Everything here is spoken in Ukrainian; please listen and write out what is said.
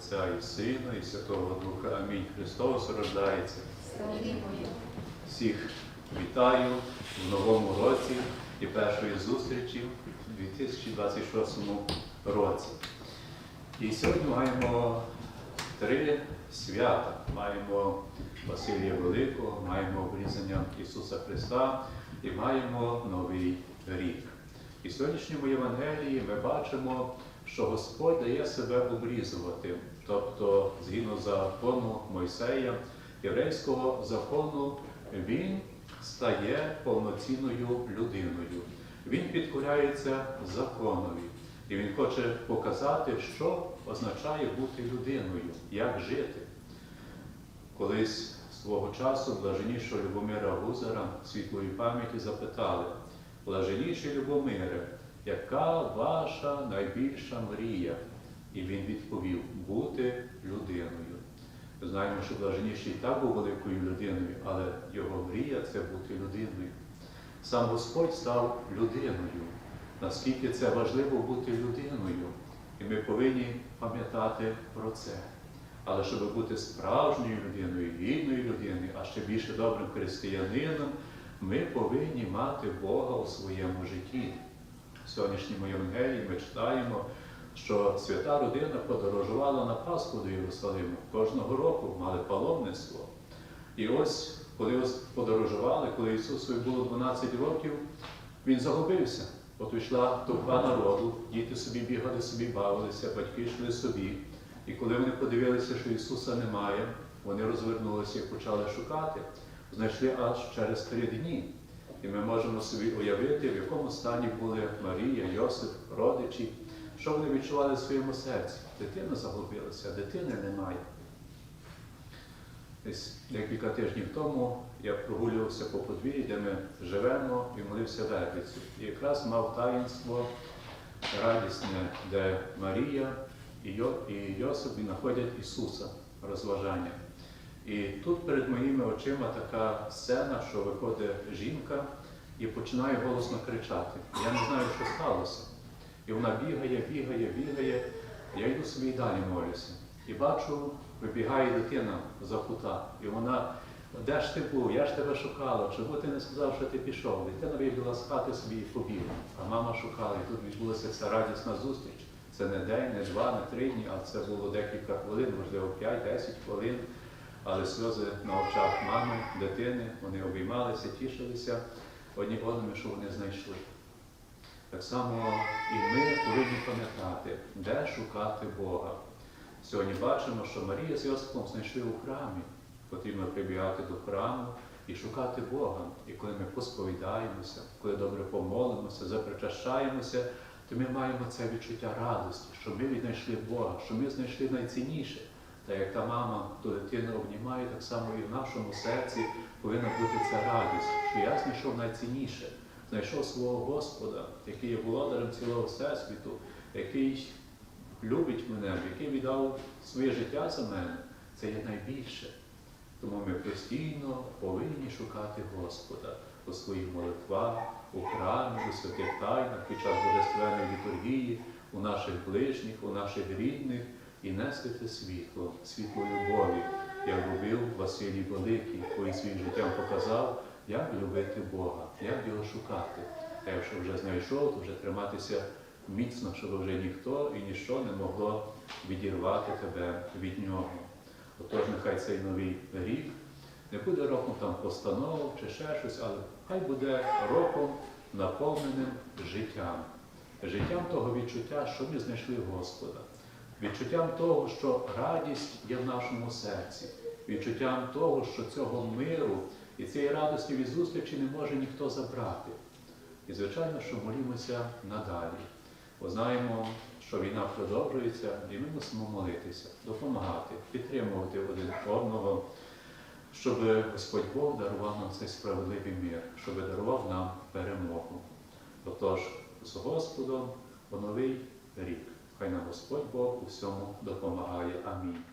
Отця і Сина, і Святого Духа. Амінь. Христос рождається. Всіх вітаю в новому році і першої зустрічі у 2026 році. І сьогодні маємо три свята. Маємо Василія Великого, маємо обрізання Ісуса Христа і маємо Новий рік. І в сьогоднішньому Євангелії ми бачимо, що Господь дає себе обрізувати. Тобто, згідно закону Мойсея, єврейського закону, він стає повноцінною людиною. Він підкоряється законові. І він хоче показати, що означає бути людиною, як жити. Колись свого часу блаженнішого Любомира Гузара світлої пам'яті запитали, блаженніший Любомире, яка ваша найбільша мрія? І він відповів бути людиною. Знаємо, що блаженніший так був великою людиною, але його мрія це бути людиною. Сам Господь став людиною. Наскільки це важливо бути людиною, і ми повинні пам'ятати про це. Але щоб бути справжньою людиною, гідною людиною, а ще більше добрим християнином, ми повинні мати Бога у своєму житті. Сьогоднішньому Євангелії ми читаємо, що свята родина подорожувала на Пасху до Єрусалиму. Кожного року мали паломництво. І ось, коли подорожували, коли Ісусу було 12 років, Він загубився. От йшла толпа народу, діти собі бігали, собі бавилися, батьки йшли собі. І коли вони подивилися, що Ісуса немає, вони розвернулися і почали шукати, знайшли аж через три дні. І ми можемо собі уявити, в якому стані були Марія, Йосип, родичі, що вони відчували в своєму серці. Дитина загубилася, дитини немає. Десь декілька тижнів тому я прогулювався по подвір'ї, де ми живемо, і молився Вербицю. І якраз мав таїнство радісне, де Марія і Йосип знаходять Ісуса розважання. І тут перед моїми очима така сцена, що виходить жінка і починає голосно кричати. Я не знаю, що сталося. І вона бігає, бігає, бігає. Я йду собі і далі молюся. І бачу, вибігає дитина за кута. І вона, де ж ти був? Я ж тебе шукала. Чому ти не сказав, що ти пішов? Дитина вибігла з хати собі і побігла. А мама шукала. І тут відбулася ця радісна зустріч. Це не день, не два, не три дні, а це було декілька хвилин, можливо, 5-10 хвилин. Але сльози на очах мами, дитини, вони обіймалися, тішилися одні одними, що вони знайшли. Так само і ми повинні пам'ятати, де шукати Бога. Сьогодні бачимо, що Марія з Йосипом знайшли у храмі. Потрібно прибігати до храму і шукати Бога. І коли ми посповідаємося, коли добре помолимося, запричащаємося, то ми маємо це відчуття радості, що ми віднайшли Бога, що ми знайшли найцінніше. Та як та мама ту дитину обнімає, так само і в нашому серці повинна бути ця радість, що я знайшов найцінніше, знайшов свого Господа, який є володарем цілого Всесвіту, який любить мене, який віддав своє життя за мене. Це є найбільше. Тому ми постійно повинні шукати Господа у своїх молитвах, у храмі, у святих тайнах, під час божественної літургії, у наших ближніх, у наших рідних і нести те світло, світло любові, як робив Василій Великий, який своїм життям показав, як любити Бога, як його шукати. А якщо вже знайшов, то вже триматися міцно, щоб вже ніхто і ніщо не могло відірвати тебе від нього. Отож, нехай цей новий рік не буде роком там постанов чи ще щось, але хай буде роком наповненим життям, життям того відчуття, що ми знайшли Господа, відчуттям того, що радість є в нашому серці, відчуттям того, що цього миру і цієї радості від зустрічі не може ніхто забрати. І, звичайно, що молімося надалі. Бо знаємо, що війна продовжується, і ми мусимо молитися, допомагати, підтримувати один одного, щоб Господь Бог дарував нам цей справедливий мир, щоб дарував нам перемогу. Отож, з Господом у новий рік. Хай нам Господь Бог у всьому допомагає. Амінь.